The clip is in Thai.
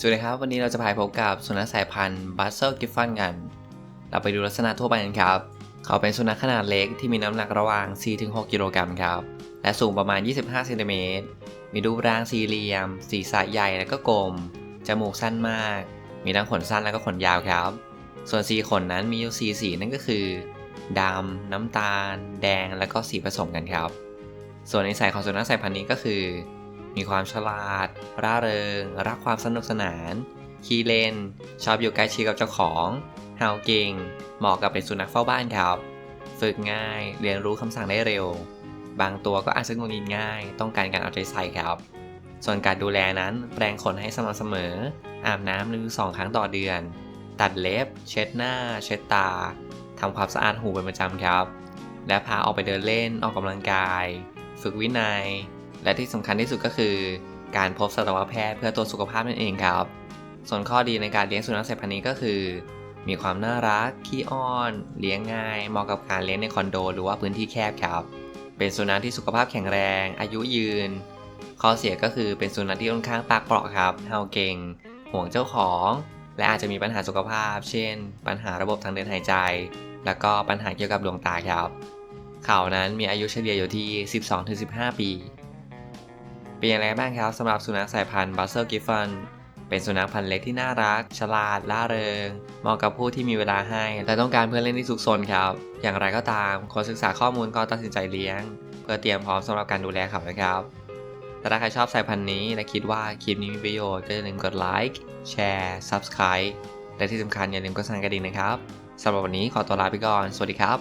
สวัสดีครับ วันนี้เราจะพาไปพบกับสุนัขสายพันธุ์บัสเซอร์กิฟฟันกัน เราไปดูลักษณะทั่วไปกันครับ เขาเป็นสุนัขขนาดเล็กที่มีน้ำหนักระหว่าง 4-6 กิโลกรัมครับ และสูงประมาณ 25เซนติเมตร มีรูปร่างสี่เหลี่ยม ศีรษะใหญ่และก็กลม จมูกสั้นมาก มีทั้งขนสั้นและก็ขนยาวครับ ส่วนสีขนนั้นมีอยู่สีสีนั่นก็คือดำ น้ำตาล แดง และก็สีผสมกันครับ ส่วนนิสัยของสุนัขสายพันธุ์นี้ก็คือ มีความฉลาด ร่าเริง รักความสนุกสนาน ขี้เล่น ชอบอยู่ใกล้ชิดกับเจ้าของเห่าเก่ง เหมาะกับเป็นสุนัขเฝ้าบ้านครับ ฝึกง่าย เรียนรู้คำสั่งได้เร็ว บางตัวก็อาจจะงุนงิดง่าย ต้องการการเอาใจใส่ครับ ส่วนการดูแลนั้น แปรงขนให้สม่ำเสมอ อาบน้ำหนึ่งสองครั้งต่อเดือน ตัดเล็บ เช็ดหน้า เช็ดตาทำความสะอาดหูเป็นประจำครับ และพาออกไปเดินเล่น ออกกำลังกาย ฝึกวินัย และที่สำคัญที่สุดก็คือ การพบสัตวแพทย์เพื่อตรวจสุขภาพนั่นเองครับ ส่วนข้อดีในการเลี้ยงสุนัขสายพันธุ์นี้ก็คือ มีความน่ารักขี้อ้อน เลี้ยงง่ายเหมาะกับการเลี้ยงในคอนโด หรือว่าพื้นที่แคบครับ เป็นสุนัขที่สุขภาพแข็งแรง อายุยืน ข้อเสียก็คือเป็นสุนัขที่ค่อนข้างปากเปราะครับเห่าเก่ง ห่วงเจ้าของ และอาจจะมีปัญหาสุขภาพ เช่น ปัญหาระบบทางเดินหายใจ แล้วก็ปัญหาเกี่ยวกับดวงตาครับเขานั้นมีอายุเฉลี่ยอยู่ที่ 12-15 ปี เป็นอย่างไรบ้างครับสำหรับสุนัขสายพันธุ์บัสเซอร์กิฟฟันเป็นสุนัขพันธุ์เล็กที่น่ารัก ฉลาด ล่าเริง เหมาะกับผู้ที่มีเวลาให้ และต้องการเพื่อนเล่นที่สุขสนครับ อย่างไรก็ตามควรศึกษาข้อมูลก่อนตัดสินใจเลี้ยง เพื่อเตรียมพร้อมสำหรับการดูแลเขานะครับ แต่ถ้าใครชอบสายพันธุ์นี้และคิดว่าคลิปนี้มีประโยชน์ก็อย่าลืมกดไลค์แชร์ Subscribe และที่สำคัญอย่าลืมกดสั่นกระดิ่งนะครับสำหรับวันนี้ขอตัวลาไปก่อน สวัสดีครับ